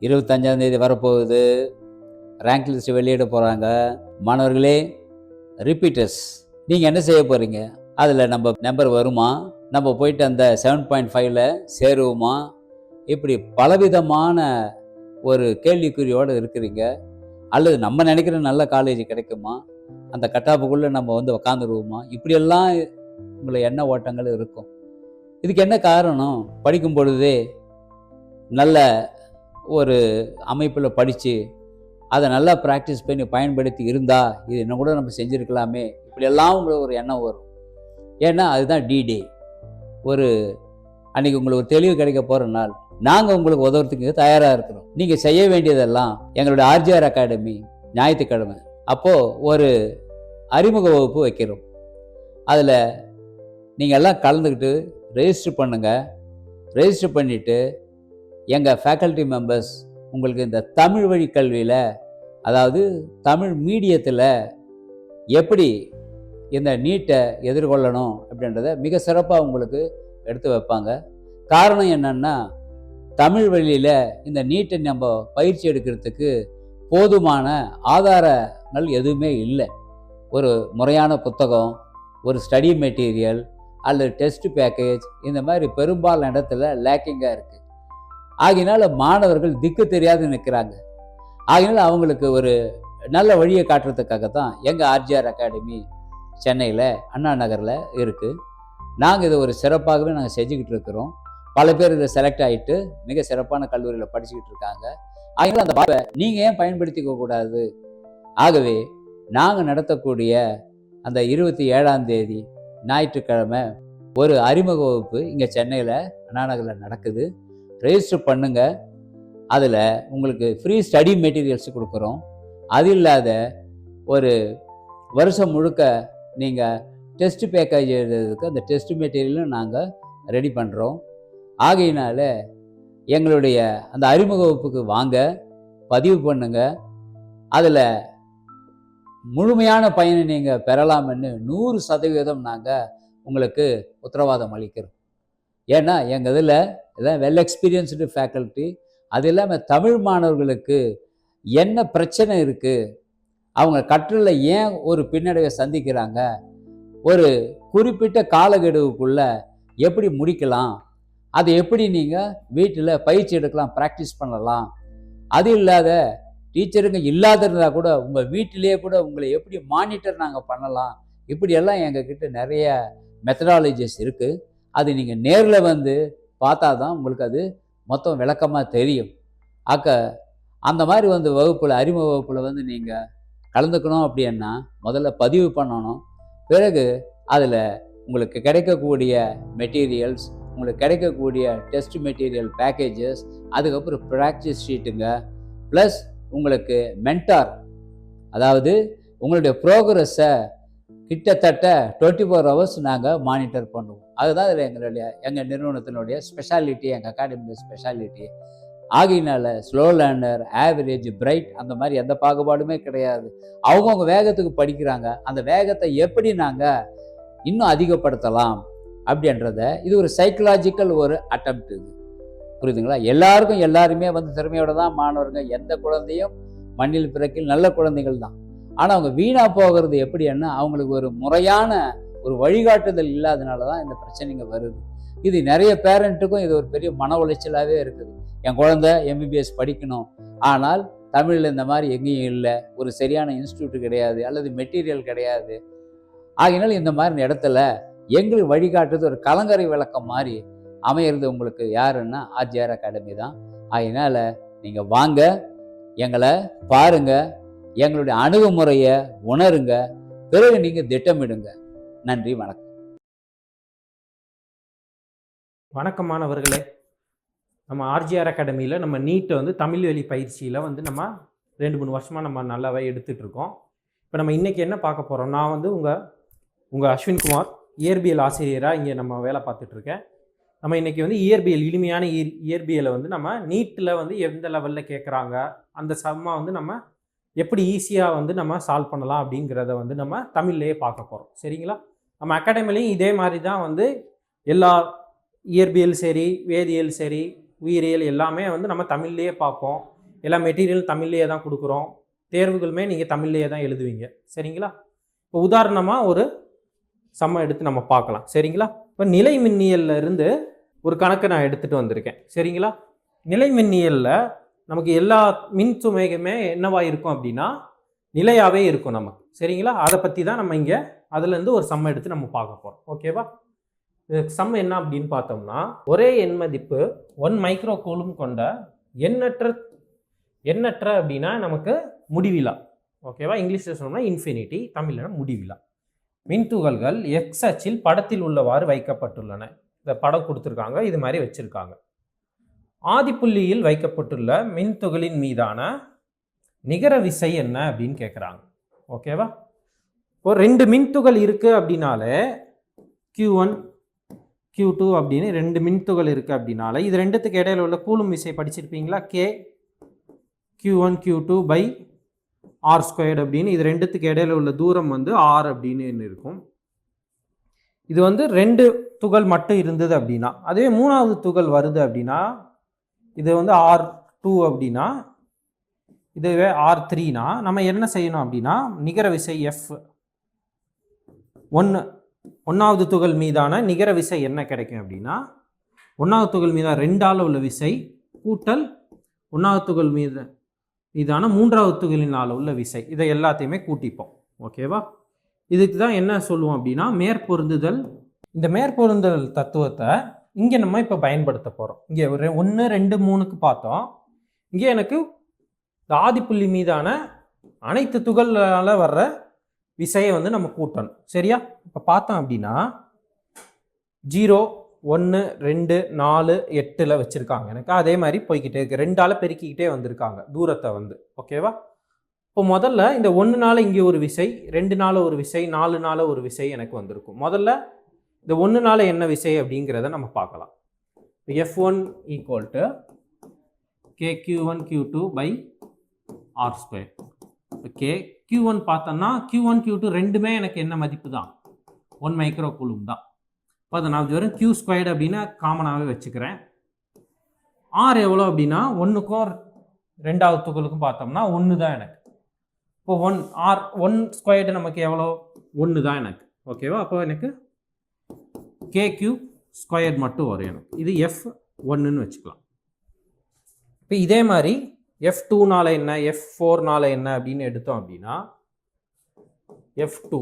இருபத்தஞ்சாந்தேதி வரப்போகுது. Rank list வெளியிட போகிறாங்க மாணவர்களே ரிப்பீட்டர்ஸ் நீங்கள் என்ன செய்ய போகிறீங்க அதில் நம்ம நம்பர் வருமா? நம்ம போயிட்டு அந்த செவன் பாயிண்ட் ஃபைவ்ல சேருவோமா? இப்படி பலவிதமான ஒரு கேள்விக்குறியோடு இருக்கிறீங்க. அல்லது நம்ம நினைக்கிற நல்ல காலேஜ் கிடைக்குமா? அந்த கட்டாப்புக்குள்ளே நம்ம வந்து உக்காந்துருவோமா? இப்படியெல்லாம் உங்களை எண்ண ஓட்டங்கள் இருக்கும். இதுக்கு என்ன காரணம்? படிக்கும் பொழுதே நல்ல ஒரு அமைப்பில் படித்து அதை நல்லா ப்ராக்டிஸ் பண்ணி பயன்படுத்தி இருந்தால் இது என்ன கூட நம்ம செஞ்சுருக்கலாமே. இப்படியெல்லாம் உங்களுக்கு ஒரு எண்ணம் வரும். ஏன்னா அதுதான் டிடே ஒரு அன்னைக்கு உங்களுக்கு ஒரு தெளிவு கிடைக்க போகிற நாள். நாங்கள் உங்களுக்கு உதவுறதுக்கு தயாராக இருக்கிறோம். நீங்கள் செய்ய வேண்டியதெல்லாம் எங்களுடைய ஆர்ஜிஆர் அகாடமி ஞாயிற்றுக்கிழமை. அப்போது ஒரு அறிமுக வகுப்பு வைக்கிறோம். அதில் நீங்கள் எல்லாம் கலந்துக்கிட்டு ரெஜிஸ்டர் பண்ணுங்கள் ரெஜிஸ்டர் பண்ணிவிட்டு எங்கள் ஃபேக்கல்டி மெம்பர்ஸ் உங்களுக்கு இந்த தமிழ் வழி கல்வியில் அதாவது தமிழ் மீடியத்தில் எப்படி இந்த நீட்டை எதிர்கொள்ளணும் அப்படின்றத மிக சிறப்பாக உங்களுக்கு எடுத்து வைப்பாங்க. காரணம் என்னன்னா தமிழ் வழியில் இந்த நீட்டை நம்ம பயிற்சி எடுக்கிறதுக்கு போதுமான ஆதாரங்கள் எதுவுமே இல்லை. ஒரு முறையான புத்தகம் ஒரு ஸ்டடி மெட்டீரியல் அல்லது டெஸ்ட் பேக்கேஜ் இந்த மாதிரி பெரும்பாலான இடத்துல லேக்கிங்காக இருக்குது ஆகினால மாணவர்கள் திக்கு தெரியாது நிற்கிறாங்க ஆகினால் அவங்களுக்கு ஒரு நல்ல வழியை காட்டுறதுக்காக தான் எங்கள் ஆர்ஜிஆர் அகாடமி சென்னையில் அண்ணா நகரில் இருக்குது நாங்கள் இதை ஒரு சிறப்பாகவே நாங்கள் செஞ்சுக்கிட்டு இருக்கிறோம். பல பேர் இதில் செலக்ட் ஆகிட்டு மிக சிறப்பான கல்லூரியில் படிச்சுக்கிட்டு இருக்காங்க. ஆகினால அந்த வாய்ப்பை நீங்கள் ஏன் பயன்படுத்திக்க கூடாது? ஆகவே நாங்கள் நடத்தக்கூடிய அந்த இருபத்தி ஏழாம் தேதி ஞாயிற்றுக்கிழமை ஒரு அறிமுக வகுப்பு இங்கே சென்னையில் அண்ணா நகரில் நடக்குது. ரெஜிஸ்டர் பண்ணுங்க. அதில் உங்களுக்கு ஃப்ரீ ஸ்டடி மெட்டீரியல்ஸ் கொடுக்குறோம். அது இல்லாத ஒரு வருஷம் முழுக்க நீங்கள் டெஸ்ட் பேக்கேஜ் எழுதுறதுக்கு அந்த டெஸ்ட் மெட்டீரியலும் நாங்கள் ரெடி பண்ணுறோம் ஆகையினால எங்களுடைய அந்த அறிமுக வகுப்புக்கு வாங்க பதிவு பண்ணுங்க. அதில் முழுமையான பயனை நீங்கள் பெறலாம்னு நூறு சதவீதம் நாங்கள் உங்களுக்கு உத்தரவாதம் அளிக்கிறோம். ஏன்னா எங்கள் இதில் இதான் வெல் எக்ஸ்பீரியன்ஸ்டு ஃபேக்கல்ட்டி அது இல்லாமல் தமிழ் மாணவர்களுக்கு என்ன பிரச்சனை இருக்குது அவங்க கற்றலில் ஏன் ஒரு பின்னடைவை சந்திக்கிறாங்க? ஒரு குறிப்பிட்ட காலகெடுவுக்குள்ளே எப்படி முடிக்கலாம்? அதை எப்படி நீங்கள் வீட்டில் பயிற்சி எடுக்கலாம் ப்ராக்டிஸ் பண்ணலாம்? அது இல்லாத டீச்சருங்க இல்லாத இருந்தால் கூட உங்கள் வீட்டிலேயே கூட உங்களை எப்படி மானிட்டர் நாங்கள் பண்ணலாம்? இப்படியெல்லாம் எங்ககிட்ட நிறைய மெத்தடாலஜிஸ் இருக்குது அது நீங்கள் நேரில் வந்து பார்த்தா தான் உங்களுக்கு அது மொத்தம் விளக்கமாக தெரியும். ஆக்க அந்த மாதிரி வந்து வகுப்பில் அறிமுக வகுப்பில் வந்து நீங்கள் கலந்துக்கணும் அப்படின்னா முதல்ல பதிவு பண்ணணும். பிறகு அதில் உங்களுக்கு கிடைக்கக்கூடிய மெட்டீரியல்ஸ் உங்களுக்கு கிடைக்கக்கூடிய டெஸ்ட் மெட்டீரியல் பேக்கேஜஸ் அதுக்கப்புறம் ப்ராக்டிஸ் ஷீட்டுங்க ப்ளஸ் உங்களுக்கு மென்டார் அதாவது உங்களுடைய ப்ரோக்ரஸை கிட்டத்தட்ட டுவெண்ட்டி ஃபோர் ஹவர்ஸ் நாங்கள் மானிட்டர் பண்ணுவோம். அதுதான் இதில் எங்களுடைய எங்கள் நிறுவனத்தினுடைய ஸ்பெஷாலிட்டி எங்கள் அகாடமியோட ஸ்பெஷாலிட்டி ஆகையினால ஸ்லோ லேர்னர் ஆவரேஜ் பிரைட் அந்த மாதிரி எந்த பாகுபாடுமே கிடையாது. அவங்கவுங்க வேகத்துக்கு படிக்கிறாங்க. அந்த வேகத்தை எப்படி நாங்கள் இன்னும் அதிகப்படுத்தலாம் அப்படின்றத இது ஒரு சைக்கலாஜிக்கல் ஒரு அட்டம்ப்ட் இது. புரியுதுங்களா? எல்லாருக்கும் எல்லாருமே வந்து திறமையோட தான் மாணவர்கள் எந்த குழந்தையும் மண்ணில் பிறக்கில் நல்ல குழந்தைகள் தான். ஆனால் அவங்க வீணாக போகிறது எப்படின்னா அவங்களுக்கு ஒரு முறையான ஒரு வழிகாட்டுதல் இல்லாதனால தான் இந்த பிரச்சனைங்க வருது. இது நிறைய பேரண்ட்டுக்கும் இது ஒரு பெரிய மன உளைச்சலாகவே இருக்குது. என் குழந்தை எம்பிபிஎஸ் படிக்கணும். ஆனால் தமிழில் இந்த மாதிரி எங்கேயும் இல்லை. ஒரு சரியான இன்ஸ்டியூட் கிடையாது. அல்லது மெட்டீரியல் கிடையாது. ஆகினாலும் இந்த மாதிரி இடத்துல எங்களுக்கு வழிகாட்டுறது ஒரு கலங்கரை விளக்கம் மாதிரி அமையிறது உங்களுக்கு யாருன்னா ஆர்ஜிஆர் அகாடமி தான். அதனால் நீங்கள் வாங்க. எங்களை பாருங்கள் எங்களுடைய அணுகுமுறையை உணருங்க. பிறகு நீங்கள் திட்டமிடுங்க. நன்றி வணக்கம். வணக்கம் மாணவர்களே நம்ம ஆர்ஜிஆர் அகாடமியில் நம்ம நீட்டை வந்து தமிழ் வழி பயிற்சியில் வந்து நம்ம ரெண்டு மூணு வருஷமாக நம்ம நல்லாவே எடுத்துகிட்டு இருக்கோம். இப்போ நம்ம இன்றைக்கி என்ன பார்க்க போகிறோம் நான் வந்து உங்கள் உங்கள் அஸ்வின்குமார் இயற்பியல் ஆசிரியராக இங்கே நம்ம வேலை பார்த்துட்ருக்கேன் நம்ம இன்றைக்கி வந்து இயற்பியல் இனிமையான இயற் இயற்பியலை வந்து நம்ம நீட்டில் வந்து எந்த லெவலில் கேட்குறாங்க அந்த சம்மா வந்து நம்ம எப்படி ஈஸியாக வந்து நம்ம சால்வ் பண்ணலாம் அப்படிங்கிறத வந்து நம்ம தமிழ்லேயே பார்க்க போகிறோம் சரிங்களா? நம்ம அகாடமிலையும் இதே மாதிரி தான் வந்து எல்லா இயற்பியல் சரி வேதியியல் சரி உயிரியல் எல்லாமே வந்து நம்ம தமிழ்லேயே பார்ப்போம். எல்லா மெட்டீரியல் தமிழ்லேயே தான் கொடுக்குறோம். தேர்வுகளுமே நீங்கள் தமிழ்லேயே தான் எழுதுவீங்க. சரிங்களா? இப்போ உதாரணமாக ஒரு சம்ம எடுத்து நம்ம பார்க்கலாம். சரிங்களா? இப்போ நிலை மின்னியல்ல இருந்து ஒரு கணக்கை நான் எடுத்துகிட்டு வந்திருக்கேன். சரிங்களா? நிலை மின்னியலில் நமக்கு எல்லா மின் சுமைகளுமே என்னவா இருக்கும் அப்படின்னா நிலையாகவே இருக்கும் நமக்கு. சரிங்களா? அதை பற்றி தான் நம்ம இங்கே அதுலேருந்து ஒரு சம்மை எடுத்து நம்ம பார்க்க போகிறோம் ஓகேவா சம் என்ன அப்படின்னு பார்த்தோம்னா ஒரே எண் மதிப்பு ஒன் மைக்ரோ கூலும் கொண்ட எண்ணற்ற எண்ணற்ற அப்படின்னா நமக்கு முடிவிலா. ஓகேவா இங்கிலீஷில் சொன்னோம்னா இன்ஃபினிட்டி தமிழ்னா முடிவிலா. மின்துகள்கள் எக்ஸ் அச்சில் படத்தில் உள்ளவாறு வைக்கப்பட்டுள்ளன. இந்த படம் கொடுத்துருக்காங்க இது மாதிரி வச்சுருக்காங்க. ஆதிப்புள்ளியில் வைக்கப்பட்டுள்ள மின்துகளின் மீதான நிகர விசை என்ன அப்படின்னு கேட்குறாங்க ஓகேவா இப்போ ரெண்டு மின்துகள் இருக்குது அப்படின்னாலே கியூ ஒன் கியூ டூ அப்படின்னு ரெண்டு மின்துகள் இருக்குது அப்படின்னால இது ரெண்டுத்துக்கு இடையில உள்ள கூலும் விசை படிச்சிருப்பீங்களா? K q one q two by r squared அப்படின்னு இது ரெண்டுத்துக்கு இடையில உள்ள தூரம் வந்து ஆர் அப்படின்னு இருக்கும். இது வந்து ரெண்டு துகள் மட்டும் இருந்தது அப்படின்னா அதுவே மூணாவது துகள் வருது அப்படின்னா இது வந்து ஆர் டூ அப்படின்னா இதுவே ஆர் த்ரீனா நம்ம என்ன செய்யணும் அப்படின்னா நிகர விசை எஃப் ஒன்று ஒன்றாவது துகள் மீதான நிகர விசை என்ன கிடைக்கும் அப்படின்னா ஒன்றாவது துகள் மீதான ரெண்டால் உள்ள விசை கூட்டல் ஒன்றாவது துகள் மீது மீதான மூன்றாவது துகளினால் உள்ள விசை. இதை எல்லாத்தையுமே கூட்டிப்போம். ஓகேவா இதுக்கு தான் என்ன சொல்லுவோம் அப்படின்னா மேற்பொருந்துதல். இந்த மேற்பொருந்துதல் தத்துவத்தை இங்கே நம்ம இப்போ பயன்படுத்த போகிறோம் இங்கே ஒரு ஒன்று ரெண்டு மூணுக்கு பார்த்தோம். இங்கே எனக்கு ஆதிப்புள்ளி மீதான அனைத்து துகளால் வர்ற விசையை வந்து நம்ம கூட்டணும். சரியா? இப்போ பார்த்தோம் அப்படின்னா ஜீரோ ஒன்று ரெண்டு நாலு எட்டில் வச்சுருக்காங்க. எனக்கு அதே மாதிரி போய்கிட்டே இருக்கு. ரெண்டால் பெருக்கிக்கிட்டே வந்திருக்காங்க தூரத்தை வந்து. ஓகேவா இப்போ முதல்ல இந்த ஒன்று நாள் இங்கே ஒரு விசை ரெண்டு நாள் ஒரு விசை நாலு நாள் ஒரு விசை எனக்கு வந்திருக்கும். முதல்ல இந்த ஒன்று நாள் என்ன விசை அப்படிங்கிறத நம்ம பார்க்கலாம். F one equal to k q one q two by r square okay q one பார்த்தோம்னா கியூ ஒன் கியூ டூ ரெண்டுமே எனக்கு என்ன மதிப்பு தான் ஒன் மைக்ரோ கூலும் தான். இப்போ அதை நான் வெறும் கியூ ஸ்கொயர்டு அப்படின்னு காமனாகவே வச்சுக்கிறேன். ஆர் எவ்வளோ அப்படின்னா ஒன்றுக்கும் ரெண்டாவது துகளுக்கும் பார்த்தோம்னா ஒன்று தான் எனக்கு. இப்போ ஒன் ஆர் ஒன் ஸ்கொயர்டு நமக்கு எவ்வளோ ஒன்று தான் எனக்கு ஓகேவா அப்போ எனக்கு கே கியூ ஸ்கொயர்ட் மட்டும் வரும் எனக்கு. இது எஃப் ஒன்றுன்னு வச்சுக்கலாம். இப்போ இதே மாதிரி எஃப் டூனால என்ன? எஃப் ஃபோர்னால என்ன அப்படின்னு எடுத்தோம் அப்படின்னா f two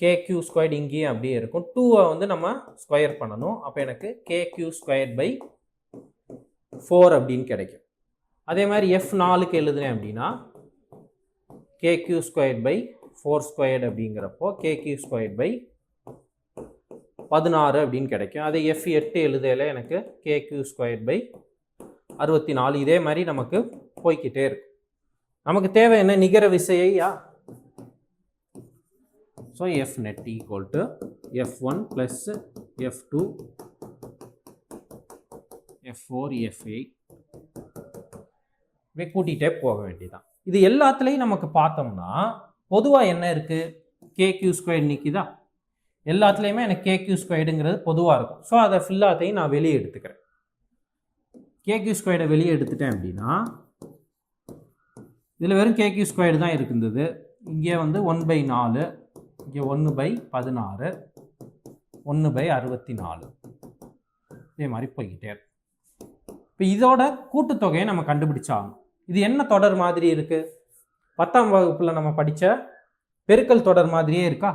k q squared இங்கேயும் அப்படியே இருக்கும். டூவை வந்து நம்ம ஸ்கொயர் பண்ணணும். அப்போ எனக்கு k q square by four அப்படின்னு கிடைக்கும். அதே மாதிரி எஃப் நாலுக்கு எழுதுனேன் அப்படின்னா k q square by four squared அப்படிங்கிறப்போ கே கியூ ஸ்கொயர் பை பதினாறு அப்படின்னு கிடைக்கும். அதே எஃப் எட்டு எழுதையில் எனக்கு கே கியூ ஸ்கொயர் பை அறுபத்தி நாலு இதே மாதிரி நமக்கு போய்க்கிட்டே இருக்கும் நமக்கு தேவை என்ன? நிகர விசையா? So f net equal to f one plus f two f four f eight இப்படியே கூட்டிகிட்டே போக வேண்டியதான் இது எல்லாத்துலேயும் நமக்கு பார்த்தோம்னா பொதுவாக என்ன இருக்குது கே கியூ ஸ்கொயர் நிற்கிதா எல்லாத்துலேயுமே எனக்கு கே கியூ ஸ்கொயர்டுங்கிறது பொதுவாக இருக்கும். ஸோ அதை ஃபுல்லாத்தையும் நான் வெளியே எடுத்துக்கிறேன். கேக்யூ ஸ்கொயர்டை வெளியே எடுத்துட்டேன் அப்படின்னா இதில் வெறும் கேக்யூ ஸ்கொயர் தான் இருந்தது இங்கே வந்து ஒன் பை நாலு இங்கே ஒன்று பை பதினாறு ஒன்று பை அறுபத்தி நாலு இதே மாதிரி போய்கிட்டே இப்போ இதோட கூட்டுத்தொகையை நம்ம கண்டுபிடிச்சாகணும். இது என்ன தொடர் மாதிரி இருக்குது பத்தாம் வகுப்பில் நம்ம படித்த பெருக்கல் தொடர் மாதிரியே இருக்கா?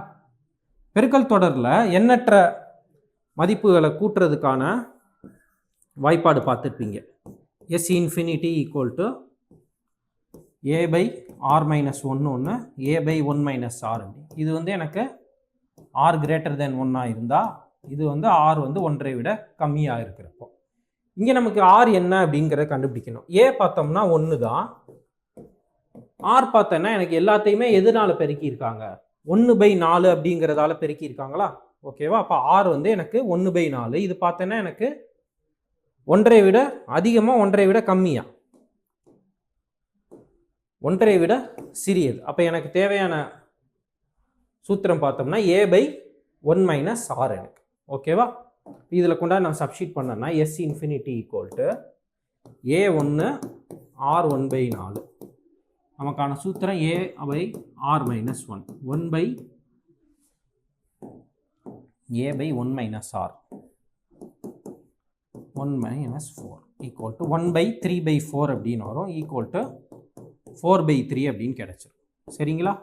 பெருக்கல் தொடரில் எண்ணற்ற மதிப்புகளை கூட்டுறதுக்கான வாய்ப்பாடு பார்த்துருப்பீங்க. S infinity equal to a by r minus ஒன்று ஒன்று a by one minus r இது வந்து எனக்கு ஆர் கிரேட்டர் தென் ஒன்னாக இருந்தால் இது வந்து ஆர் வந்து ஒன்றை விட கம்மியாக இருக்கிறப்போ. இங்கே நமக்கு ஆர் என்ன அப்படிங்கிறத கண்டுபிடிக்கணும். ஏ பார்த்தோம்னா ஒன்று தான். ஆர் பார்த்தோன்னா எனக்கு எல்லாத்தையுமே எதனால பெருக்கியிருக்காங்க? ஒன்று பை நாலு அப்படிங்கிறதால பெருக்கியிருக்காங்களா? ஓகேவா அப்போ ஆர் வந்து எனக்கு ஒன்று பை நாலு. இது பார்த்தோன்னா எனக்கு ஒன்றை விட அதிகமாக ஒன்றை விட கம்மியாக ஒன்றை விட சிறியது. அப்போ எனக்கு தேவையான சூத்திரம் பார்த்தோம்னா a by one minus r எனக்கு. ஓகேவா இதில் கொண்டா நான் சப்ஷீட் பண்ணேன்னா S infinity equal to a ஒன்று ஆர் ஒன் பை நாலு. நமக்கான சூத்திரம் a by r minus one one by a by one minus r one minus four equal to one by three by four அப்படின்னு வரும். Equal to four by three அப்படின்னு கிடச்சிரும். சரிங்களா?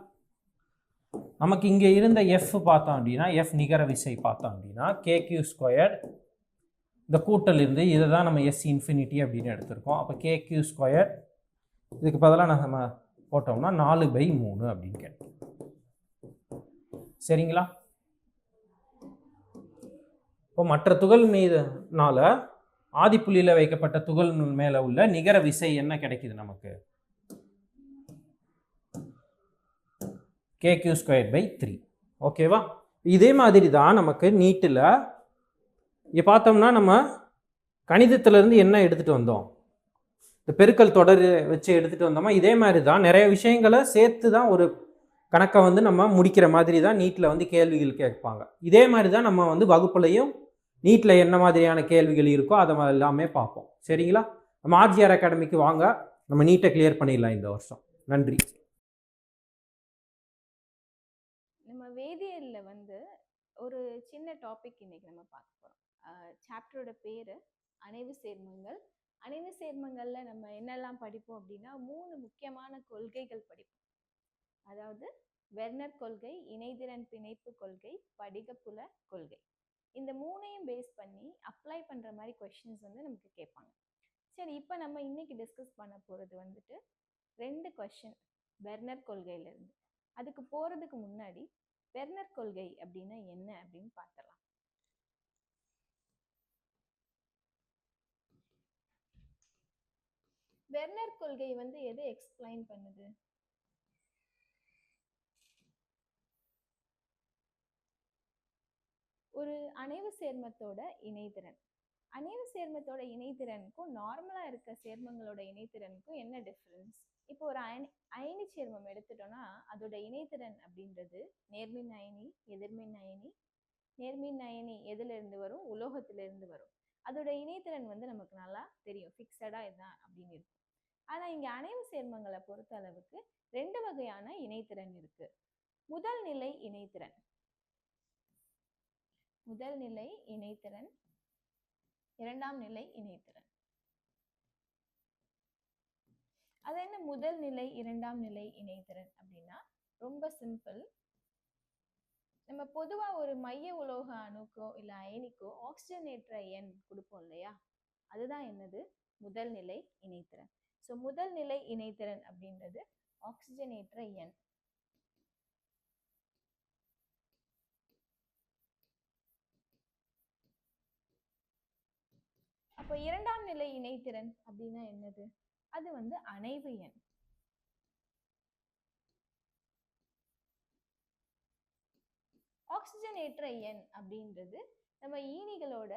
நமக்கு இங்கே இருந்த எஃப் பார்த்தோம் அப்படின்னா எஃப் நிகர விசை பார்த்தோம் அப்படின்னா கே கியூ ஸ்கொயர் இந்த கூட்டல் இருந்து இதை தான் நம்ம எஸ் இன்ஃபினிட்டி அப்படின்னு எடுத்திருக்கோம். அப்போ கே கியூ ஸ்கொயர் இதுக்கு பதிலாக நம்ம போட்டோம்னா நாலு பை மூணு அப்படின்னு கேட்டோம். சரிங்களா? இப்போ மற்ற துகள் மீதுனால ஆதிப்புள்ளியில் வைக்கப்பட்ட துகள் மேலே உள்ள நிகர விசை என்ன கிடைக்குது நமக்கு? K q square by three ஓகேவா இதே மாதிரி தான் நமக்கு நீட்டில் இங்கே பார்த்தோம்னா நம்ம கணிதத்திலேருந்து என்ன எடுத்துகிட்டு வந்தோம்? இந்த பெருக்கல் தொடர் வச்சு எடுத்துகிட்டு வந்தோமா? இதே மாதிரி தான் நிறைய விஷயங்களை சேர்த்து தான் ஒரு கணக்கை வந்து நம்ம முடிக்கிற மாதிரி தான் நீட்டில் வந்து கேள்விகள் கேட்பாங்க. இதே மாதிரி தான் நம்ம வந்து வகுப்புலையும் நீட்டில் என்ன மாதிரியான கேள்விகள் இருக்கோ அதை எல்லாமே பார்ப்போம். சரிங்களா? நம்ம ஆர்ஜிஆர் அகாடமிக்கு வாங்க. நம்ம நீட்டை கிளியர் பண்ணிடலாம் இந்த வருஷம். நன்றி. நம்ம வேதியியலில் வந்து ஒரு சின்ன டாபிக் இன்னைக்கு நம்ம பார்க்க போகிறோம் சாப்டரோட பேர் அணைவு சேர்மங்கள். அணைவு சேர்மங்களில் நம்ம என்னெல்லாம் படிப்போம் அப்படின்னா மூணு முக்கியமான கொள்கைகள் படிப்போம். அதாவது வெர்னர் கொள்கை இணைதிறன் பிணைப்பு கொள்கை படிகப்புல கொள்கை. இந்த மூணையும் பேஸ் பண்ணி அப்ளை பண்ணுற மாதிரி கொஷின்ஸ் வந்து நமக்கு கேட்பாங்க. சரி இப்போ நம்ம இன்னைக்கு டிஸ்கஸ் பண்ண போகிறது வந்துட்டு ரெண்டு கொஷின் பெர்னர் கொள்கையிலேருந்து. அதுக்கு போகிறதுக்கு முன்னாடி பெர்னர் கொள்கை அப்படின்னா என்ன அப்படின்னு பார்த்துடலாம் வெர்னர் கொள்கை வந்து எதை எக்ஸ்பிளைன் பண்ணுது? ஒரு அணைவு சேர்மத்தோட இணைதிறன். அணைவு சேர்மத்தோட இணைதிறனுக்கும் நார்மலா இருக்க சேர்மங்களோட இணைதிறனுக்கும் என்ன டிஃப்ரென்ஸ் இப்போ ஒரு அயனி அயனி சேர்மம் எடுத்துட்டோம்னா அதோட இணைதிறன் அப்படின்றது நேர்மின் அயனி எதிர்மின் அயனி நேர்மின் அயனி எதுல இருந்து வரும்? உலோகத்துல இருந்து வரும். அதோட இணைத்திறன் வந்து நமக்கு நல்லா தெரியும். ஃபிக்ஸடா இதுதான் அப்படின்னு இருக்கும். ஆனா இங்க அணைவு சேர்மங்களை பொறுத்த அளவுக்கு ரெண்டு வகையான இணைத்திறன் இருக்கு. முதல் நிலை இணைத்திறன் முதல் நிலை இணைத்திறன் இரண்டாம் நிலை இணைத்திறன் அது என்ன முதல் நிலை இரண்டாம் நிலை இணைத்திறன் அப்படின்னா ரொம்ப சிம்பிள் நம்ம பொதுவா ஒரு மைய உலோக அணுக்கோ இல்லை அயனிக்கோ ஆக்சிஜனேற்ற எண் கொடுப்போம் இல்லையா? அதுதான் என்னது? முதல் நிலை இணைத்திறன் ஸோ முதல் நிலை இணைத்திறன் அப்படின்றது ஆக்சிஜனேற்ற எண் இப்போ இரண்டாம் நிலை இணைத்திறன் அப்படின்னா என்னது? அது வந்து அணைவு எண். ஆக்சிஜனேற்ற எண் அப்படின்றது நம்ம ஈனிகளோட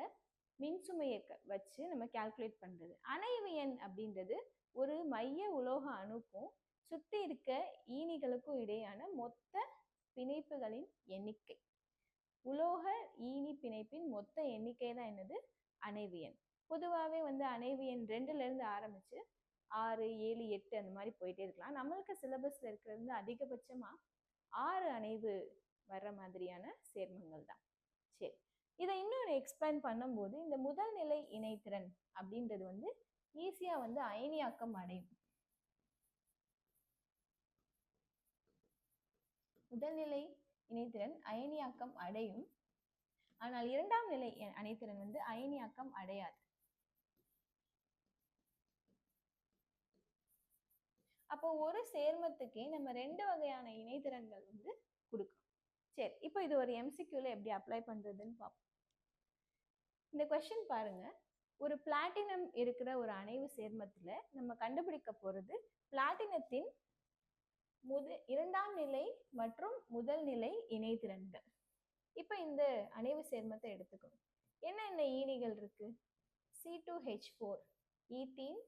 மின்சுமையை க- வச்சு நம்ம கால்குலேட் பண்றது. அணைவு எண் அப்படின்றது ஒரு மைய உலோக அணுக்கும் சுத்தி இருக்க ஈனிகளுக்கும் இடையான மொத்த பிணைப்புகளின் எண்ணிக்கை. உலோக ஈனி பிணைப்பின் மொத்த எண்ணிக்கை தான் என்னது? அணைவு எண். பொதுவாகவே வந்து அணைவு எண் ரெண்டுலேருந்து ஆரம்பித்து ஆறு ஏழு எட்டு அந்த மாதிரி போயிட்டே இருக்கலாம். நம்மளுக்கு சிலபஸில் இருக்கிறது வந்து ஆறு அணைவு வர்ற மாதிரியான சேர்மங்கள் தான். சரி. இதை இன்னொரு எக்ஸ்பிளைன் பண்ணும்போது இந்த முதல் நிலை இணைத்திறன் அப்படின்றது வந்து ஈஸியாக வந்து அயனியாக்கம் அடையும். முதல்நிலை இணைத்திறன் அயனியாக்கம் அடையும். ஆனால் இரண்டாம் நிலை அணைத்திறன் வந்து அயனியாக்கம் அடையாது. அப்போ ஒரு சேர்மத்துக்கே நம்ம ரெண்டு வகையான இணைத்திறன்கள் வந்து கொடுக்கும். சரி இப்போ இது ஒரு எம்சிக்யூல எப்படி அப்ளை பண்ணுறதுன்னு பார்ப்போம் இந்த கொஸ்டின் பாருங்க. ஒரு பிளாட்டினம் இருக்கிற ஒரு அணைவு சேர்மத்தில் நம்ம கண்டுபிடிக்க போகிறது பிளாட்டினத்தின் முது இரண்டாம் நிலை மற்றும் முதல் நிலை இணைதிறன்கள். இப்போ இந்த அணைவு சேர்மத்தை எடுத்துக்கணும் என்னென்ன ஈனிகள் இருக்கு? C two H four ethene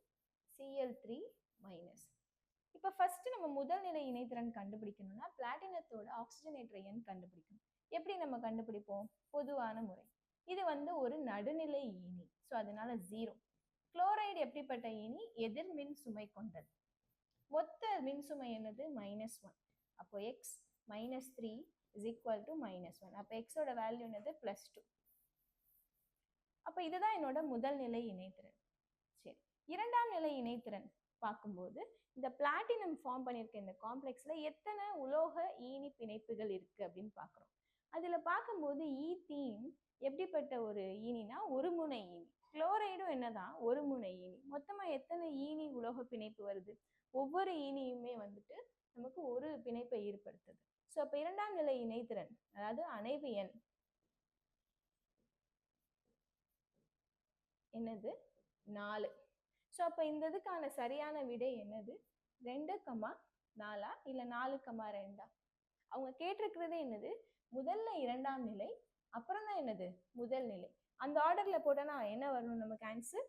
C L three minus இப்போ ஃபர்ஸ்ட் நம்ம முதல் நிலை இணைத்திறன் கண்டுபிடிக்கணும்னா பிளாட்டினத்தோட ஆக்சிஜனேற்ற எண் கண்டுபிடிக்கணும்? எப்படி நம்ம கண்டுபிடிப்போம்? பொதுவான முறை. இது வந்து ஒரு நடுநிலை ஈனி ஸோ அதனால ஜீரோ குளோரைடு எப்படிப்பட்ட ஈனி எதிர் மின் சுமை கொண்டது. மொத்த மின் சுமை என்னது? மைனஸ் ஒன் அப்போ x minus three is equal to minus one அப்போ எக்ஸோட வேல்யூ என்னது? ப்ளஸ் டூ அப்போ இதுதான் என்னோட முதல் நிலை இணைத்திறன். சரி. இரண்டாம் நிலை இணைத்திறன். பார்க்கும்போது இந்த பிளாட்டினம் ஃபார்ம் பண்ணியிருக்க இந்த காம்ப்ளெக்ஸில் எத்தனை உலோக ஈனி பிணைப்புகள் இருக்குது அப்படின்னு பார்க்குறோம். அதில் பார்க்கும்போது ஈத்தீன் எப்படிப்பட்ட ஒரு ஈனினா ஒரு முனை ஈனி. குளோரைடும் என்னதான்? ஒரு முனை ஈனி. மொத்தமாக எத்தனை ஈனி உலோக பிணைப்பு வருது? ஒவ்வொரு ஈனியுமே வந்துட்டு நமக்கு ஒரு பிணைப்பை ஏற்படுத்துது. ஸோ அப்போ இரண்டாம் நிலை இணைத்திறன் அதாவது அணைவு எண். என்னது? நாலு. ஸோ அப்போ இந்த இதுக்கான சரியான விடை என்னது? ரெண்டு கமா நாலா இல்லை நாலு கமா ரெண்டா? அவங்க கேட்டிருக்கிறதே என்னது? முதல்ல இரண்டாம் நிலை அப்புறம் தான் என்னது? முதல் நிலை. அந்த ஆர்டரில் போட்டோன்னா என்ன வரணும் நமக்கு ஆன்சர்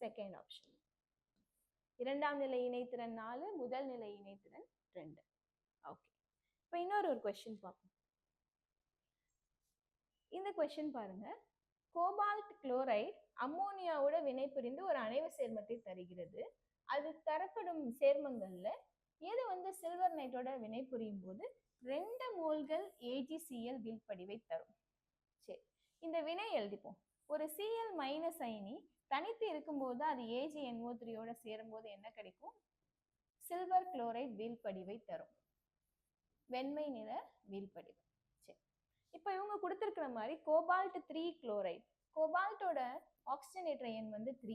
செகண்ட் ஆப்ஷன் இரண்டாம் நிலை இணைத்திறன் நாலு முதல் நிலை இணைத்திறன் ரெண்டு. ஓகே இப்போ இன்னொரு ஒரு கொஸ்டின் பார்ப்போம். இந்த கொஷின் பாருங்க. கோபால்ட் குளோரைடு அம்மோனியாவோட வினைபுரிந்து ஒரு அணைவு சேர்மத்தை தருகிறது. அது தரப்படும் சேர்மங்கள்ல எது வந்து சில்வர் நைட்டோட வினைபுரியும் போது ரெண்டு மோல்கள் ஏஜிசிஎல் வீழ்படிவை தரும். சரி இந்த வினை எழுதிப்போம். ஒரு சிஎல் மைனஸ் அயனி தனித்து இருக்கும்போது அது ஏஜி என்ஓ த்ரீயோட சேரும்போது என்ன கிடைக்கும்? சில்வர் குளோரைட் வீழ்படிவை தரும். வெண்மை நிற வீழ்படிவு. சரி இப்போ இவங்க கொடுத்துருக்கிற மாதிரி கோபால்ட் த்ரீ குளோரைட் கோபால்ட்டோட ஆக்சிஜனேற்ற எண் வந்து த்ரீ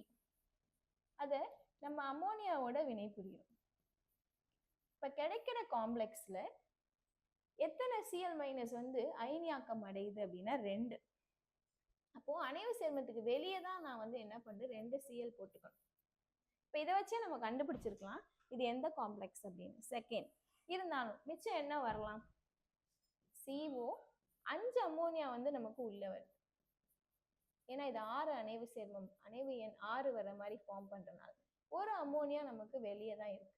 அதை நம்ம அமோனியாவோட வினை புரியும் இப்போ கிடைக்கிற காம்ப்ளெக்ஸில் எத்தனை சிஎல் மைனஸ் வந்து அயனியாக்கம் அடையுது அப்படின்னா ரெண்டு. அப்போது அணைவு சேர்மத்துக்கு வெளியே தான் நான் வந்து என்ன பண்ணுறேன் ரெண்டு சிஎல் போட்டுக்கணும். இப்போ இதை வச்சே நம்ம கண்டுபிடிச்சிருக்கலாம். இது எந்த காம்ப்ளெக்ஸ் அப்படின்னு. செகண்ட் இருந்தாலும் மிச்சம் என்ன வரலாம்? சிஓ அஞ்சு அம்மோனியா வந்து நமக்கு உள்ள வருது. ஏன்னா இது ஆறு அணைவு சேர்மம் அணைவு எண் ஆறு வர மாதிரி ஃபார்ம் பண்றதுனால ஒரு அம்மோனியா நமக்கு வெளியே தான் இருக்கு.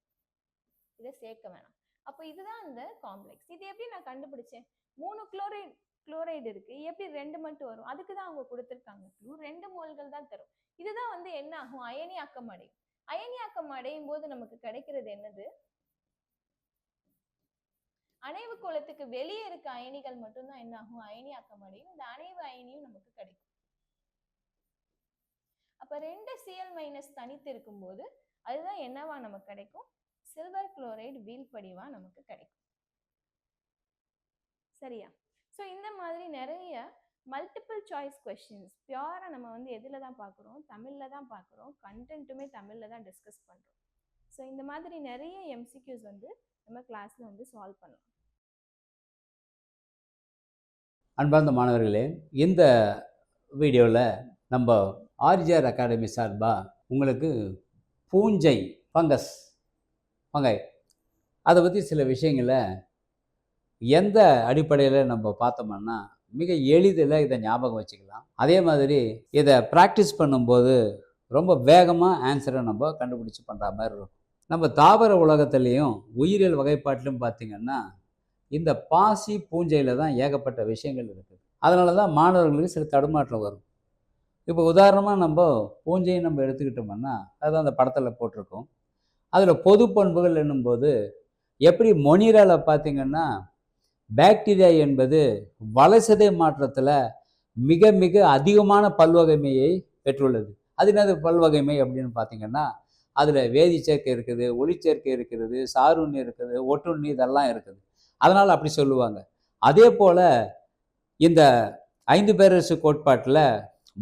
இதை சேர்க்க வேணாம். அப்போ இதுதான் இந்த காம்ப்ளெக்ஸ் இது எப்படி நான் கண்டுபிடிச்சேன்? மூணு குளோரைட் குளோரைடு இருக்கு. எப்படி ரெண்டு மட்டும் வரும்? அதுக்கு தான் அவங்க கொடுத்துருக்காங்க. க்ளூ ரெண்டு மோல்கள் தான் தரும். இதுதான் வந்து என்ன ஆகும்? அயனியாக்கம் அடையும். அயனியாக்கம் அடையும் போது நமக்கு கிடைக்கிறது என்னது? அணைவு கோலத்துக்கு வெளியே இருக்க அயனிகள் மட்டும்தான் என்ன ஆகும்? அயனியாக்கம் அடையும். இந்த அணைவு அயனியும் நமக்கு கிடைக்கும். அப்போ ரெண்டு சிஎல் மைனஸ் தனித்து இருக்கும்போது அதுதான் என்னவா நமக்கு கிடைக்கும்? சில்வர் குளோரைடு வீழ்படிவா நமக்கு கிடைக்கும். சரியா? ஸோ இந்த மாதிரி நிறைய மல்டிபிள் சாய்ஸ் கொஷின்ஸ் பியூராக நம்ம வந்து எதில் தான் பார்க்குறோம்? தமிழில் தான் பார்க்குறோம். கண்டென்ட்டுமே தமிழில் தான் டிஸ்கஸ் பண்ணுறோம் ஸோ இந்த மாதிரி நிறைய எம்சிக்யூஸ் வந்து நம்ம கிளாஸில் வந்து சால்வ் பண்ணலாம். அன்பார்ந்த மாணவர்களே இந்த வீடியோவில் நம்ம ஆர்ஜிஆர் அகாடமி சார்பாக உங்களுக்கு பூஞ்சை ஃபங்கஸ் ஃபங்கை அதை பற்றி சில விஷயங்களை எந்த அடிப்படையில் நம்ம பார்த்தோம்னா மிக எளிதில் இதை ஞாபகம் வச்சுக்கலாம். அதே மாதிரி இதை ப்ராக்டிஸ் பண்ணும்போது ரொம்ப வேகமாக ஆன்சரை நம்ம கண்டுபிடிச்சி பண்ணுற மாதிரி இருக்கும். நம்ம தாவர உலகத்துலேயும் உயிரியல் வகைப்பாட்டிலும் பார்த்திங்கன்னா இந்த பாசி பூஞ்சையில் தான் ஏகப்பட்ட விஷயங்கள் இருக்குது. அதனால தான் மாணவர்களுக்கு சில தடுமாற்றம் வரும். இப்போ உதாரணமாக நம்ம பூஞ்சையை நம்ம எடுத்துக்கிட்டோம்னா அதுதான் அந்த படத்தில் போட்டிருக்கோம். அதில் பொது பண்புகள் என்னும்போது எப்படி மொனிரால பார்த்தீங்கன்னா பாக்டீரியா என்பது வளசதை மாற்றத்தில் மிக மிக அதிகமான பல்வகைமையை பெற்றுள்ளது. அது என்னது பல்வகைமை அப்படின்னு பார்த்தீங்கன்னா அதில் வேதிச்சேர்க்கை இருக்குது ஒளிச்சேர்க்கை இருக்கிறது சாருண்ணி இருக்குது ஒட்டுண்ணி இதெல்லாம் இருக்குது. அதனால் அப்படி சொல்லுவாங்க. அதே போல் இந்த ஐந்து பேரரசு கோட்பாட்டில்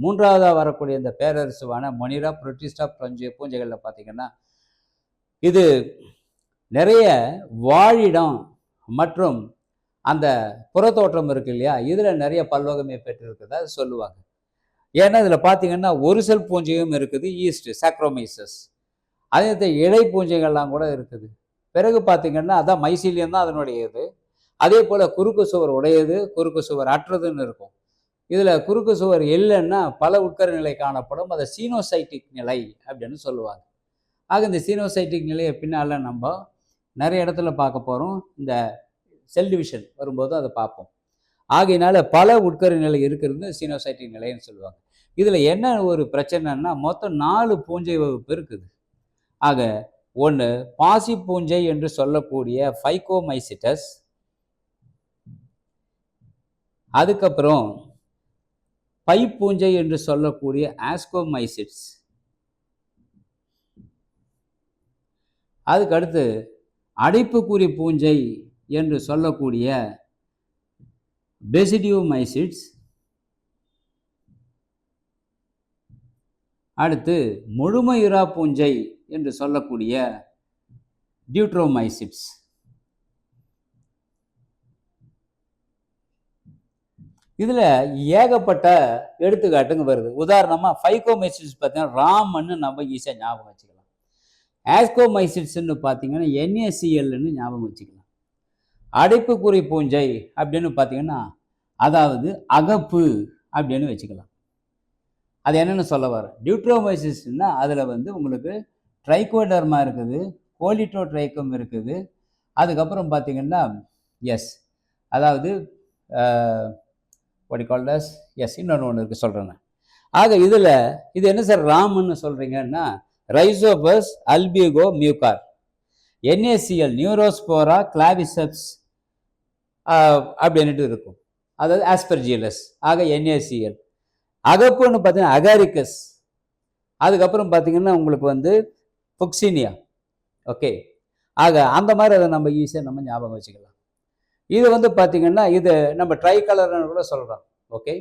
மூன்றாவதாக வரக்கூடிய இந்த பேரரசுவான மொனிரா புரோட்டிஸ்டா பிரஞ்சு பூஞ்சைகளில் பார்த்தீங்கன்னா இது நிறைய வாழிடம் மற்றும் அந்த புறத்தோற்றம் இருக்கு இல்லையா? இதில் நிறைய பல்வகமை பெற்றிருக்கிறதா சொல்லுவாங்க. ஏன்னா இதில் பார்த்தீங்கன்னா ஒரு செல் பூஞ்சையும் இருக்குது ஈஸ்ட் சாக்ரோமைசஸ். அதே இலை பூஞ்சைகள்லாம் கூட இருக்குது. பிறகு பார்த்தீங்கன்னா அதான் மைசீலியம் தான் அதனுடைய இது அதே போல் குறுக்கு சுவர் உடையது குறுக்கு சுவர் அற்றதுன்னு இருக்கும். இதில் குறுக்கு சுவர் இல்லைன்னா பல உட்கர நிலை காணப்படும். அதை சீனோசைட்டிக் நிலை அப்படின்னு சொல்லுவாங்க. ஆக இந்த சீனோசைட்டிக் நிலையை பின்னால் நம்ம நிறைய இடத்துல பார்க்க போகிறோம் இந்த செல் டிவிஷன் வரும்போது அதை பார்ப்போம். ஆகையினால பல உட்கரு நிலை இருக்கிறது சீனோசைட்டிக் நிலைன்னு சொல்லுவாங்க. இதில் என்ன ஒரு பிரச்சனைன்னா மொத்தம் நாலு பூஞ்சை வகுப்பு இருக்குது. ஆக ஒன்று பாசி பூஞ்சை என்று சொல்லக்கூடிய ஃபைகோமைசிட்டஸ் அதுக்கப்புறம் பைப்பூஞ்சை என்று சொல்லக்கூடிய ஆஸ்கோமைசிட்ஸ் அதுக்கடுத்து அடைப்புக்குறி பூஞ்சை என்று சொல்லக்கூடிய பெசிடியோமைசிட்ஸ் அடுத்து முழுமையுறா பூஞ்சை என்று சொல்லக்கூடிய டியூட்ரோமைசிட்ஸ் இதில் ஏகப்பட்ட எடுத்துக்காட்டுங்க வருது. உதாரணமாக ஃபைகோமைசிட்ஸ் பார்த்தீங்கன்னா ராமன்னு நம்ம ஈஸியாக ஞாபகம் வச்சுக்கலாம். ஆஸ்கோமைசிட்ஸ்ன்னு பார்த்தீங்கன்னா என்ஏசிஎல்னு ஞாபகம் வச்சுக்கலாம். அடைப்புக்குறி பூஞ்சை அப்படின்னு பார்த்தீங்கன்னா அதாவது அகப்பு அப்படின்னு வச்சுக்கலாம். அது என்னென்னு சொல்ல வர டியூட்ரோமைசிஸ்னா அதில் வந்து உங்களுக்கு ட்ரைகோடர்மா இருக்குது கோலிட்டோ ட்ரைக்கம் இருக்குது. அதுக்கப்புறம் பார்த்தீங்கன்னா எஸ் அதாவது வாட் கால் டஸ் எஸ் இன்னொன்று ஒன்று இருக்குது சொல்கிறேன் ஆக இதில் இது என்ன சார் ராம்னு சொல்கிறீங்கன்னா Rhizopus Albugo Mucor N A C L Neurospora Claviceps அப்படின்ட்டு இருக்கும். அதாவது ஆஸ்பர்ஜியலஸ் ஆக என்ஏசிஎல் அகப்புன்னு பார்த்தீங்கன்னா அகாரிக்கஸ் அதுக்கப்புறம் பார்த்தீங்கன்னா உங்களுக்கு வந்து புக்சினியா ஓகே ஆக அந்த மாதிரி அதை நம்ம ஈஸியாக நம்ம ஞாபகம் வச்சுக்கலாம். இது வந்து பார்த்திங்கன்னா இது நம்ம ட்ரை கலர்னு கூட சொல்கிறோம் ஓகே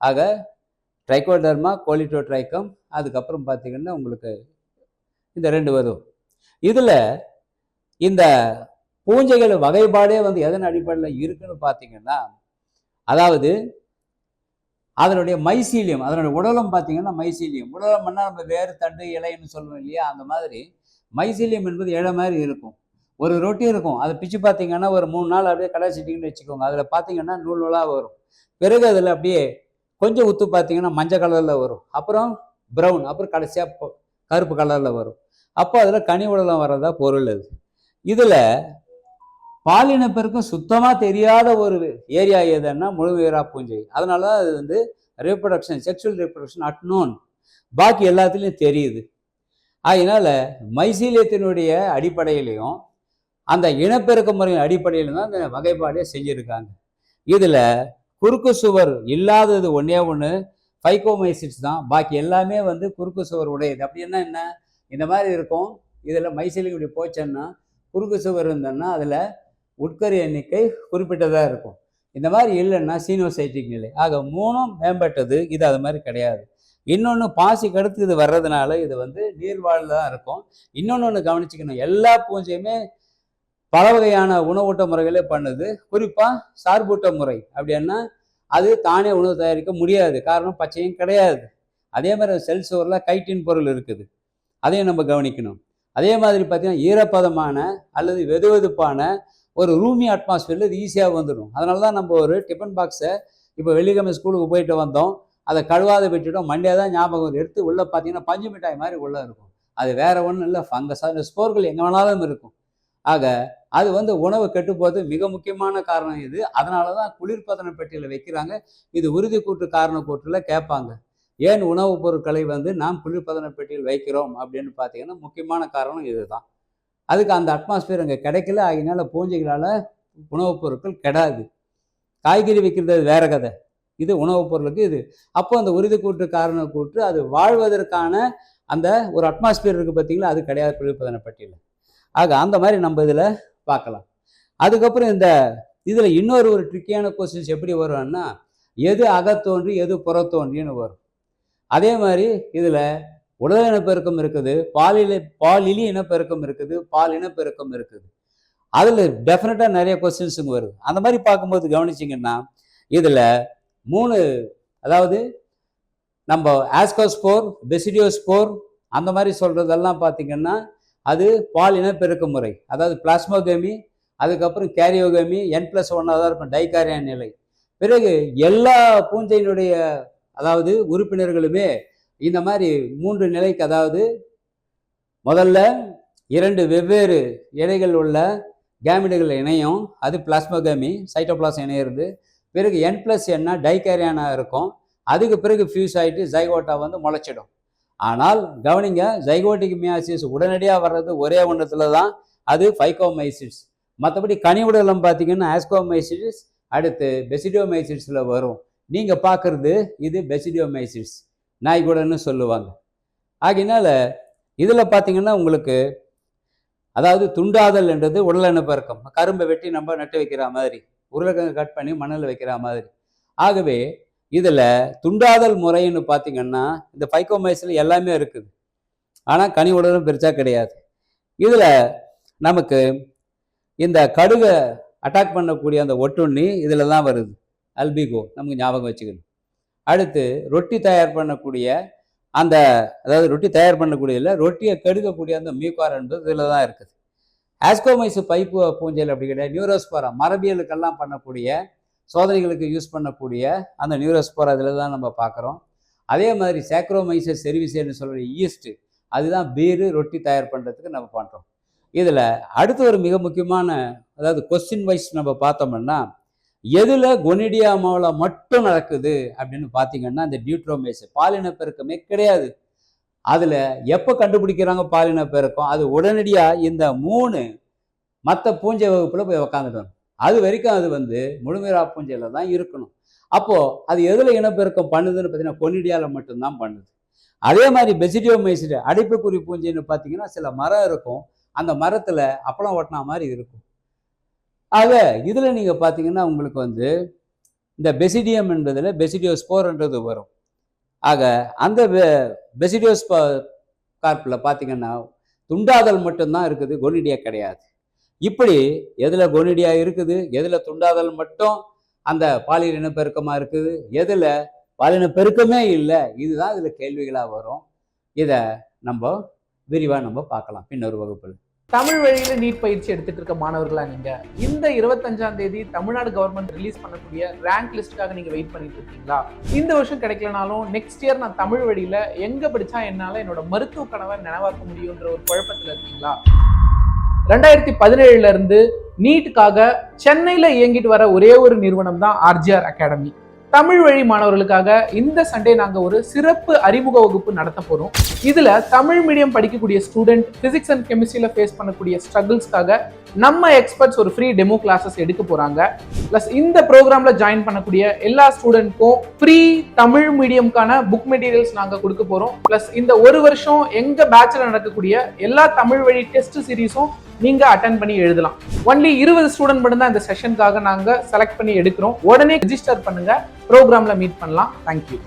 ஆக ட்ரைகோடர்மா கோலிட்டோ ட்ரைக்கம் அதுக்கப்புறம் பார்த்திங்கன்னா உங்களுக்கு இந்த ரெண்டு வரும். இதில் இந்த பூஞ்சைகள் வகைப்பாடே வந்து எதன் அடிப்படையில் இருக்குன்னு பார்த்தீங்கன்னா அதாவது அதனுடைய மைசீலியம் அதனுடைய உடலம் பார்த்தீங்கன்னா மைசீலியம் உடலம்னா நம்ம வேறு தண்டு இலைன்னு சொல்லுவோம் இல்லையா? அந்த மாதிரி மைசீலியம் என்பது இழை மாதிரி இருக்கும். ஒரு ரொட்டி இருக்கும். அதை பிச்சு பார்த்தீங்கன்னா ஒரு மூணு நாள் அப்படியே கடைச்சிட்டிங்கன்னு வச்சுக்கோங்க. அதில் பார்த்தீங்கன்னா நூல் நூலாக வரும். பிறகு அதில் அப்படியே கொஞ்சம் உத்து பார்த்தீங்கன்னா மஞ்சள் கலரில் வரும். அப்புறம் ப்ரௌன் அப்புறம் கடைசியாக கருப்பு கலரில் வரும். அப்போ அதில் கனி உடலம் வர்றதா பொருள் அது. இதில் பாலினப்பெருக்கும் சுத்தமாக தெரியாத ஒரு ஏரியா எதுன்னா முழுவீரா பூஞ்சை. அதனால தான் அது வந்து ரீப்ரொடக்ஷன் செக்ஷுவல் ரீப்ரொடக்ஷன் அட்னோன் பாக்கி எல்லாத்துலேயும் தெரியுது. அதனால் மைசீலியத்தினுடைய அடிப்படையிலையும் அந்த இனப்பெருக்க முறையின் அடிப்படையில் தான் இந்த வகைப்பாடே செஞ்சுருக்காங்க. இதில் குறுக்கு சுவர் இல்லாதது ஒன்றே ஒன்று ஃபைகோமைசிட்ஸ் தான். பாக்கி எல்லாமே வந்து குறுக்கு சுவர் உடையது. அப்படின்னா என்ன இந்த மாதிரி இருக்கும். இதில் மைசிலிங் இப்படி போச்சேன்னா குறுக்கு சுவர் இருந்ததுன்னா அதில் உட்கரு எண்ணிக்கை குறிப்பிட்டதாக இருக்கும். இந்த மாதிரி இல்லைன்னா சீனோசைட்டிக் நிலை. ஆக மூணும் மேம்பட்டது. இது அது மாதிரி கிடையாது. இன்னொன்று பாசிக்கு அடுத்து இது வர்றதுனால இது வந்து நீர்வாழ் தான் இருக்கும். இன்னொன்று ஒன்று கவனிச்சுக்கணும். எல்லா பூஞ்சையுமே பல வகையான உணவூட்ட முறைகளே பண்ணுது. குறிப்பாக சார்பூட்ட முறை அப்படின்னா அது தானே உணவு தயாரிக்க முடியாது. காரணம் பச்சையும் கிடையாது. அதே மாதிரி செல் சுவரில் கைட்டின் பொருள் இருக்குது. அதையும் நம்ம கவனிக்கணும். அதே மாதிரி பார்த்தீங்கன்னா ஈரப்பதமான அல்லது வெதுவெதுப்பான ஒரு ரூமி அட்மாஸ்பியரில் இது ஈஸியாக வந்துடும் அதனால தான் நம்ம ஒரு டிஃபன் பாக்ஸை இப்போ வெள்ளிக்கிழமை ஸ்கூலுக்கு போயிட்டு வந்தோம். அதை கழுவாத விட்டுட்டோம். மண்டே தான் ஞாபகம் எடுத்து உள்ளே பார்த்தீங்கன்னா பஞ்சு மிட்டாய் மாதிரி உள்ளே இருக்கும். அது வேற ஒன்றும் இல்லை. ஃபங்கஸாக இந்த ஸ்போர்கள் எங்கே வேணாலும் இருக்கும். ஆக அது வந்து உணவு கெட்டுப்போது மிக முக்கியமான காரணம் இது. அதனால தான் குளிர்பதன பெட்டியில் வைக்கிறாங்க. இது உறுதி கூற்று காரண கூற்றில் கேட்பாங்க. ஏன் உணவுப் பொருட்களை வந்து நாம் குளிர்பதன பெட்டியில் வைக்கிறோம் அப்படின்னு பார்த்தீங்கன்னா முக்கியமான காரணம் இதுதான். அதுக்கு அந்த அட்மாஸ்பியர் அங்கே கிடைக்கல. அதனால பூஞ்சைகளால் உணவுப் பொருட்கள் கெடாது. காய்கறி வைக்கிறது வேற கதை. இது உணவுப் பொருளுக்கு இது. அப்போ அந்த உறுதி கூட்டு காரண கூற்று அது வாழ்வதற்கான அந்த ஒரு அட்மாஸ்பியர் இருக்குது பார்த்தீங்களா? அது கிடையாது குளிர்பதன பெட்டியில். ஆக அந்த மாதிரி நம்ம இதில் பார்க்கலாம். அதுக்கப்புறம் இந்த இதில் இன்னொரு ஒரு ட்ரிக்கியான கொஸ்டின்ஸ் எப்படி வரும்னா எது அகத்தோன்றி எது புறத்தோன்றின்னு வரும். அதே மாதிரி இதில் உடல் இனப்பெருக்கம் இருக்குது பாலில பாலிலி இனப்பெருக்கம் இருக்குது பால் இனப்பெருக்கம் இருக்குது. அதில் டெஃபினட்டாக நிறைய கொஸ்டின்ஸுங்க வருது. அந்த மாதிரி பார்க்கும்போது கவனிச்சிங்கன்னா இதில் மூணு அதாவது நம்ம ஆஸ்கோஸ்போர் பெசிடியோஸ்போர் அந்த மாதிரி சொல்கிறதெல்லாம் பார்த்தீங்கன்னா அது பால் இனப்பெருக்க முறை. அதாவது பிளாஸ்மோகேமி அதுக்கப்புறம் கேரியோகேமி என் ப்ளஸ் ஒன்னாக தான் இருக்கும் டைகாரியான் நிலை. பிறகு எல்லா பூஞ்சையினுடைய அதாவது உறுப்பினர்களுமே இந்த மாதிரி மூன்று நிலைக்கு அதாவது முதல்ல இரண்டு வெவ்வேறு இலைகள் உள்ள கேமிடுகள் இணையும். அது பிளாஸ்மோகேமி சைட்டோபிளாஸ் இணையிறது. பிறகு என் ப்ளஸ் என்ன டைகேரியானா இருக்கும். அதுக்கு பிறகு ஃபியூஸ் ஆகிட்டு ஜைகோட்டா வந்து முளைச்சிடும். ஆனால் கவனிங்க ஜைகோட்டிக் மியாசிஸ் உடனடியாக வர்றது ஒரே ஒன்றத்தில் தான் அது ஃபைகோமைசிட்ஸ் மற்றபடி கனி உடலம் பார்த்தீங்கன்னா ஆஸ்கோமைசிட்ஸ் அடுத்து பெசிடியோமைசிட்ஸில் வரும். நீங்கள் பார்க்குறது இது பெசிடியோமைசிஸ் நாய்குடன்னு சொல்லுவாங்க. ஆகினால இதில் பார்த்தீங்கன்னா உங்களுக்கு அதாவது துண்டாதல் என்றது உடல் கரும்பை வெட்டி நம்ம நட்டு வைக்கிற மாதிரி உருளைக்கிழங்கு கட் பண்ணி மண்ணில் வைக்கிற மாதிரி. ஆகவே இதில் துண்டாதல் முறைன்னு பார்த்தீங்கன்னா இந்த பைக்கோமைஸில் எல்லாமே இருக்குது. ஆனால் கனி உடலும் பெருசாக கிடையாது. இதில் நமக்கு இந்த கடுகை அட்டாக் பண்ணக்கூடிய அந்த ஒட்டுண்ணி இதில் தான் வருது. அல்பிகோ நமக்கு ஞாபகம் வச்சுக்கணும். அடுத்து ரொட்டி தயார் பண்ணக்கூடிய அந்த அதாவது ரொட்டி தயார் பண்ணக்கூடியதில் ரொட்டியை கெடுக்கக்கூடிய அந்த மியூக்கார் என்பது இதில் தான் இருக்குது. ஆஸ்கோமைசு பைப்பு பூஞ்சையில் அப்படி கிடையாது. நியூரோஸ்போரா மரபியலுக்கெல்லாம் பண்ணக்கூடிய சோதனைகளுக்கு யூஸ் பண்ணக்கூடிய அந்த நியூரோஸ்போர் அதில் தான் நம்ம பார்க்குறோம். அதே மாதிரி சேக்ரோமைசஸ் செர்விசேன்னு சொல்கிற ஈஸ்ட்டு அதுதான் பீரு ரொட்டி தயார் பண்ணுறதுக்கு நம்ம பண்ணுறோம் இதில் அடுத்து ஒரு மிக முக்கியமான அதாவது கொஸ்டின் வைஸ் நம்ம பார்த்தோம்னா எதில் கொனிடியாமாவில் மட்டும் நடக்குது அப்படின்னு பார்த்தீங்கன்னா இந்த டியூட்ரோமேஸ் பாலின பெருக்கமே கிடையாது. அதில் எப்போ கண்டுபிடிக்கிறாங்க பாலின பெருக்கம் அது உடனடியாக இந்த மூணு மற்ற பூஞ்சை வகுப்பில் போய் உக்காந்துட்டோம் அது வரைக்கும் அது வந்து முழுமைரா பூஞ்சையில் தான் இருக்கணும். அப்போது அது எதில் இனப்பெருக்கம் பண்ணுதுன்னு பார்த்தீங்கன்னா கொனிடியாவில் மட்டும்தான் பண்ணுது. அதே மாதிரி பெசிடியோமைசிட் அடைப்புக்குறி பூஞ்சைன்னு பார்த்தீங்கன்னா சில மரம் இருக்கும். அந்த மரத்தில் அப்பளம் ஒட்டினா மாதிரி இருக்கும். ஆக இதில் நீங்கள் பார்த்தீங்கன்னா உங்களுக்கு வந்து இந்த பெசிடியம் என்பதில் பெசிடியோஸ்போர்ன்றது வரும். ஆக அந்த பெசிடியோஸ் கார்ப்பில் பார்த்தீங்கன்னா துண்டாதல் மட்டும்தான் இருக்குது கொனிடியா கிடையாது. இப்படி எதில் கொனிடியாக இருக்குது? எதில் துண்டாதல் மட்டும் அந்த பாலியல் இனப்பெருக்கமாக இருக்குது? எதில் பாலின பெருக்கமே இல்லை. இதுதான் இதில் கேள்விகளாக வரும். இதை நம்ம விரிவாக நம்ம பார்க்கலாம். பின்னொரு வகுப்பில். தமிழ் வழியில நீட் பயிற்சி எடுத்துட்டு இருக்க மாணவர்களா நீங்க? இந்த இருபத்தஞ்சாம் தேதி தமிழ்நாடு கவர்மெண்ட் ரிலீஸ் பண்ணக்கூடிய ரேங்க் லிஸ்ட்டுக்காக நீங்க வெயிட் பண்ணிட்டு இருக்கீங்களா? இந்த வருஷம் கிடைக்கலனாலும் நெக்ஸ்ட் இயர் நான் தமிழ் வழியில எங்க படிச்சா என்னால என்னோட மருத்துவ கனவை நினைவாக்க முடியுன்ற ஒரு குழப்பத்துல இருக்கீங்களா? ரெண்டாயிரத்தி பதினேழுல இருந்து நீட்டுக்காக சென்னையில் இயங்கிட்டு வர ஒரே ஒரு நிறுவனம் தான் ஆர்ஜிஆர் அகாடமி. தமிழ் வழி மாணவர்களுக்காக இந்த சண்டே நாங்கள் ஒரு சிறப்பு அறிமுக வகுப்பு நடத்த போகிறோம் இதில் தமிழ் மீடியம் படிக்கக்கூடிய ஸ்டூடெண்ட் ஃபிசிக்ஸ் அண்ட் கெமிஸ்ட்ரியில் ஃபேஸ் பண்ணக்கூடிய ஸ்ட்ரகிள்ஸ்க்காக நம்ம எக்ஸ்பர்ட்ஸ் ஒரு ஃப்ரீ டெமோ கிளாஸஸ் எடுக்க போகிறாங்க ப்ளஸ் இந்த ப்ரோக்ராமில் ஜாயின் பண்ணக்கூடிய எல்லா ஸ்டூடெண்ட்க்கும் ஃப்ரீ தமிழ் மீடியம்க்கான புக் மெட்டீரியல்ஸ் நாங்கள் கொடுக்க போகிறோம் ப்ளஸ் இந்த ஒரு வருஷம் எங்கள் பேட்சில் நடக்கக்கூடிய எல்லா தமிழ் வழி டெஸ்ட் சீரிஸும் நீங்க அட்டன் பண்ணி எழுதலாம். ஒன்லி இருபது ஸ்டூடெண்ட் மட்டும் தான் இந்த செஷனுக்காக நாங்க செலக்ட் பண்ணி எடுக்கிறோம். உடனே ரெஜிஸ்டர் பண்ணுங்க. ப்ரோக்ராம்ல மீட் பண்ணலாம். தேங்க்யூ